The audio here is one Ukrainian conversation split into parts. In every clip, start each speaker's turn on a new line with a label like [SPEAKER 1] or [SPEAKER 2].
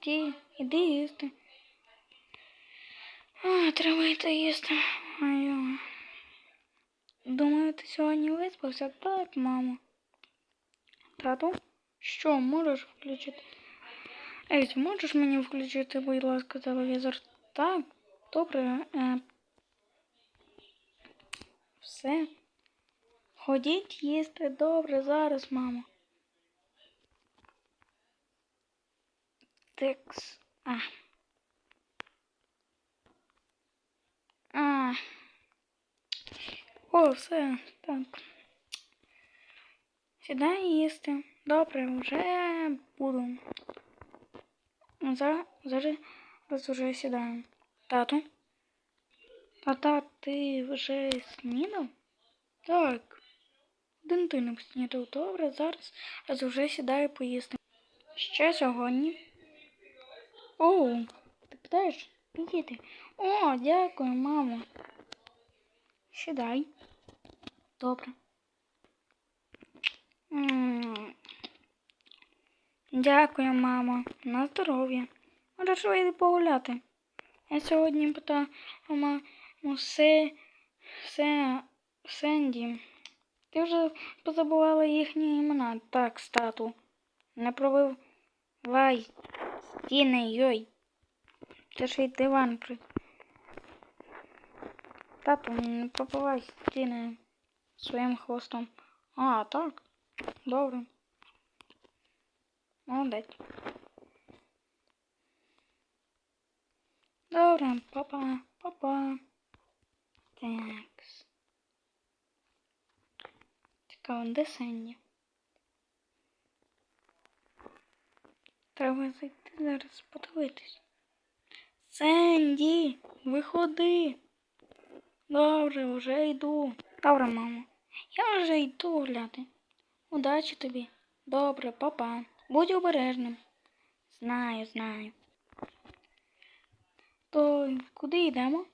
[SPEAKER 1] ті, іди їсти. А, треба йти їсти. Ай, Думаю, ти сьогодні виспався? Так, мамо. Тату? Що, можеш включити? Ей, ти можеш мені включити, будь ласка, телевізор? Так, добре. Е... Все. Ходіть їсти добре зараз, мамо. Текс. А. А. О, все, так. Сідай їсти. Добре, вже буду. За, зараз вже сідаю. Тату? Тата, ти вже снідав? Так. Ти снідав. Добре, зараз раз вже сідаю поїсти. Ще сьогодні. О, ти питаєш? Підійди. О, дякую, мамо. Сідай. Добре. Дякую, мамо. На здоров'я. Можеш вийти погуляти. Я сьогодні питала все, все, Сенді. Ти вже позабувала їхні імена. Так, стату. Не пробив Вай. Стіни, йой. Це ж й диван при. Тату, не пробивай стіни своїм хвостом. А, так. Добре. Молодець. Добре, папа, папа. Такс. Цікаво, де Сенді? Треба зайти зараз подивитись. Сенді, виходи. Добре, вже йду. Добре, мамо. Я вже йду гуляти. Удачі тобі. Добре, папа. Будь обережним. Знаю, знаю. То куди йдемо?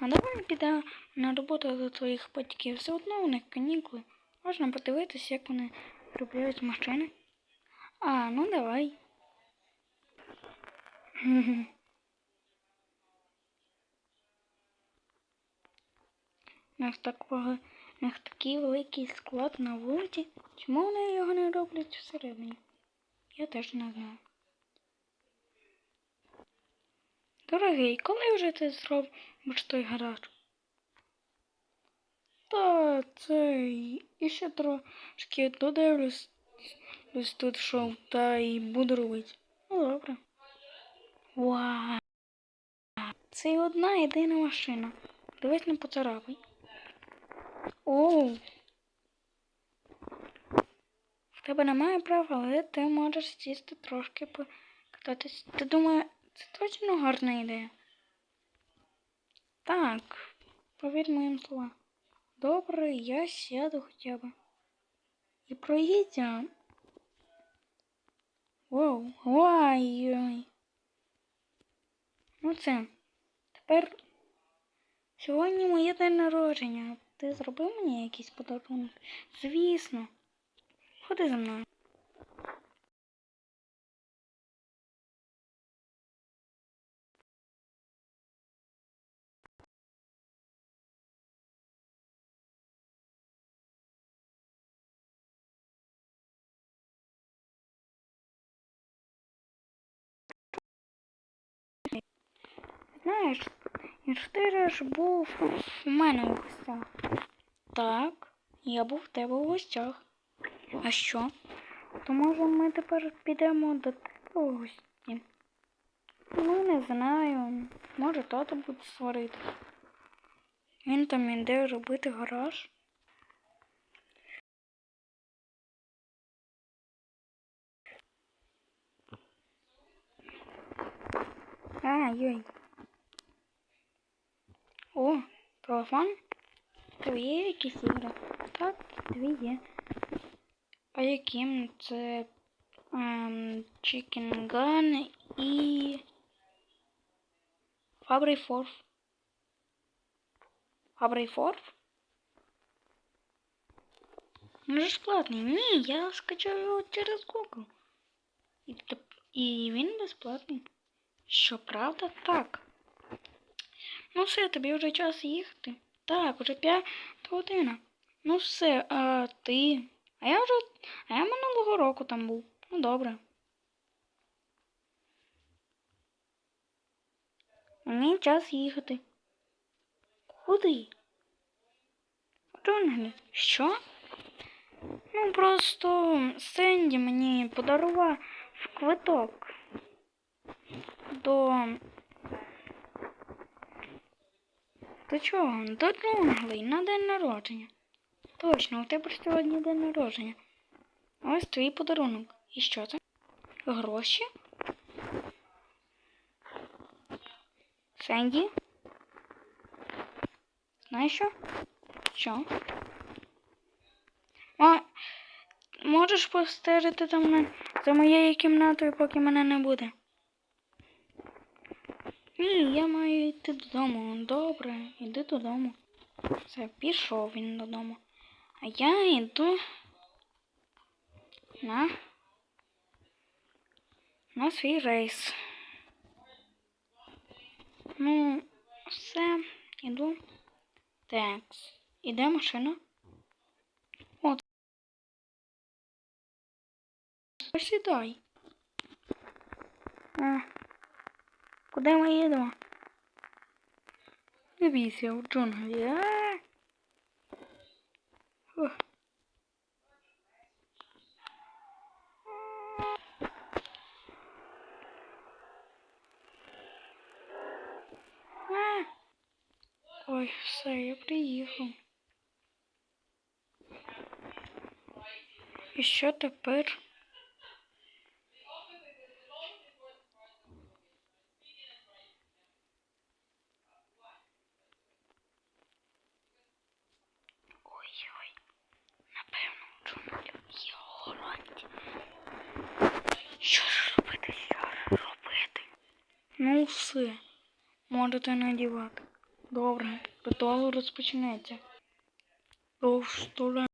[SPEAKER 1] А давай підемо на роботу до твоїх батьків. Все одно у них канікули. Можна подивитися, як вони робляють машини. А, ну давай. У них, такого, у них такий великий склад на вулиці. Чому вони його не роблять всередині? Я теж не знаю. Дорогий, коли вже ти зробиш той гараж? Та це і ще трошки додивлюсь тут шоу та і буду робити. Ну добре. Вау. Це і одна єдина машина. Дивись не поцарапай. Оу. В тебе немає прав, але ти можеш сісти трошки покататись. Ти думаєш, це точно гарна ідея? Так, повір моїм словам. Добре, я сяду хоча б. І проїдемо. Воу, ой-ой. Ну це. Тепер сьогодні моє день народження. Ти зробив мені якийсь подарунок? Звісно. Ходи за мною. Знаєш, ти ж був у мене у гостях. Так, я був в тебе у гостях. А що? То може ми тепер підемо до тебе у гості? Ну, не знаю. Може тато буде сварити. Він там іде робити гараж. А, йой. О, телефон? Тобі є якісь ігри? Так, дві є. А яким це ем, Chicken Gun і Фабрий Форф? Фабрий Форф? Ну же ж. Ні, я скачав його через Google. І, І він безплатний. Щоправда, так. Ну все, тобі вже час їхати. Так, вже п'ята година. Ну все, а ти. А я вже. А я минулого року там був. Ну добре. Мені час їхати. Куди? В. Що? Ну просто Сенді мені подарував квиток до. До чого? До джунглей на день народження. Точно, у тебе сьогодні день народження. Ось твій подарунок. І що це? Гроші? Сенді? Знаєш що? Що? А, можеш постежити там за моєю кімнатою, поки мене не буде? Ні, я маю йти додому. Добре, іди додому. Все, пішов він додому. А я йду на, на свій рейс. Ну, все, іду. Так, іде машина. От. Сідай. А, куди ми їдемо? Не бійся, в джунглі. А? Фух. А! Ой, все, я приїхав. І що тепер? Ой-ой, напевно, в джунглях є охоронці. Що ж робити, що ж робити? Ну все, можете надівати. Добре, ритуал розпочнеться. До стола.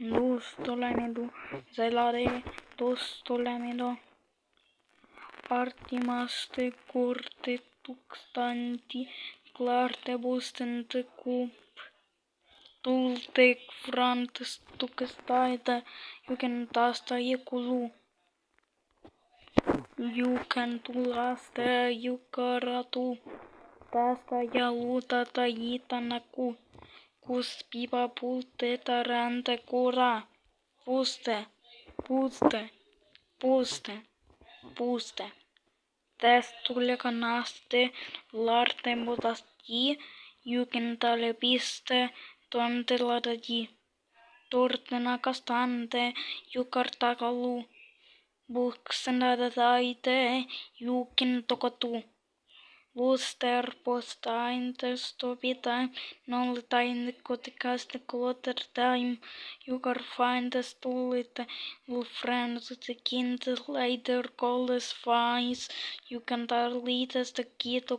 [SPEAKER 1] До стола не до. Зайладе до стола не до. Артімасти курти тукстанті кларте бустенте куп. Тултек франтес тукестайта юкентаста You can do asta, yukaratu, tästä ja luutata jitana ku, kus pipa pulteta rante kura. Puste, puste, puste, puste. Tästä tulekan kanaste larte mutasti, jukin tale piste, tonte ladati. Tortena kastante, jukartakalu. books and other site eh? you can talk to Booster, post time, stopy time, non time, codcast, clutter time. You can find the stool with friends, the kind later call the fines. You can delete as the kid,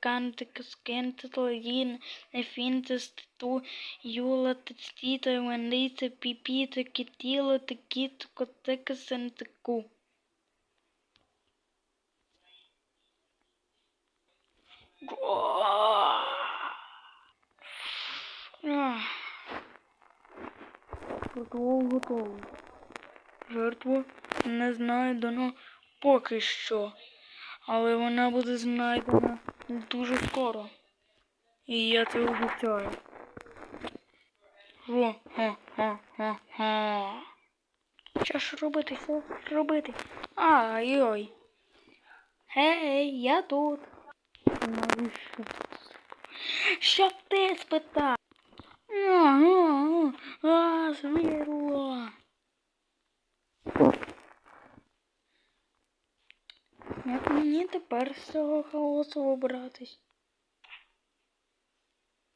[SPEAKER 1] can the scant to The find is to you let it sit when later Pee the kitty, the kid, the and the cook. Готово, готово. Жертва не знайдено поки що. Але вона буде знайдена дуже скоро. І я це обіцяю. Ро, ха, ха, ха, ха. Що ж робити? Що ж робити? Ай-ой. Гей, я тут. Навіщо? Що ти спитав? А, а, а, а, звірло. Як мені тепер з цього хаосу вибратись?